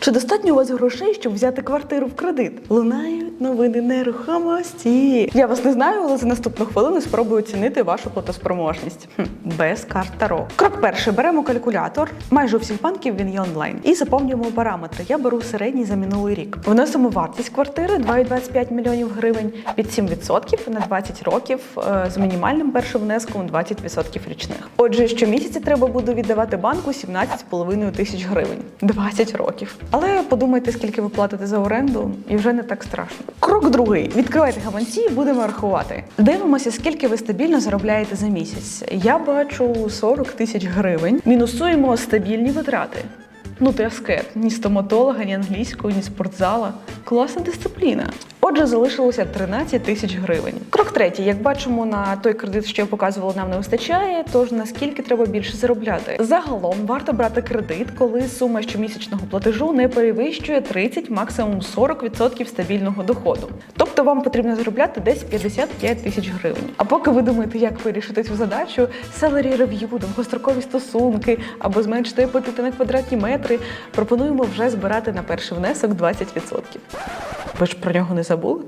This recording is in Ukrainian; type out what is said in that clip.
Чи достатньо у вас грошей, щоб взяти квартиру в кредит? Лунають новини нерухомості. Я вас не знаю, але за наступну хвилину спробую оцінити вашу платоспроможність. Хм, без карт Таро. Крок перший: беремо калькулятор. Майже у всіх банків він є онлайн. І заповнюємо параметри. Я беру середній за минулий рік. Вносимо вартість квартири 2,25 мільйонів гривень під 7% на 20 років е, з мінімальним першим внеском 20% річних. Отже, щомісяця треба буде віддавати банку 17,5 тисяч гривень. 20 років. Але подумайте, скільки ви платите за оренду, і вже не так страшно. Крок другий: відкривайте гаманці будемо рахувати. Дивимося, скільки ви стабільно заробляєте за місяць. Я бачу 40 тисяч гривень. Мінусуємо стабільні витрати. Ну, ти аскет. Ні стоматолога, ні англійського, ні спортзала. Класна дисципліна. Отже, залишилося 13 тисяч гривень. Крок третій. Як бачимо, на той кредит, що я показувала, нам не вистачає. Тож наскільки треба більше заробляти? Загалом варто брати кредит, коли сума щомісячного платежу не перевищує 30, максимум 40% стабільного доходу. Тобто вам потрібно заробляти десь 55 тисяч гривень. А поки ви думаєте, як вирішити цю задачу, селері рев'ю, довгострокові стосунки або зменшити апетити на квадратні метри, пропонуємо вже збирати на перший внесок 20%. Ви ж про нього не забули?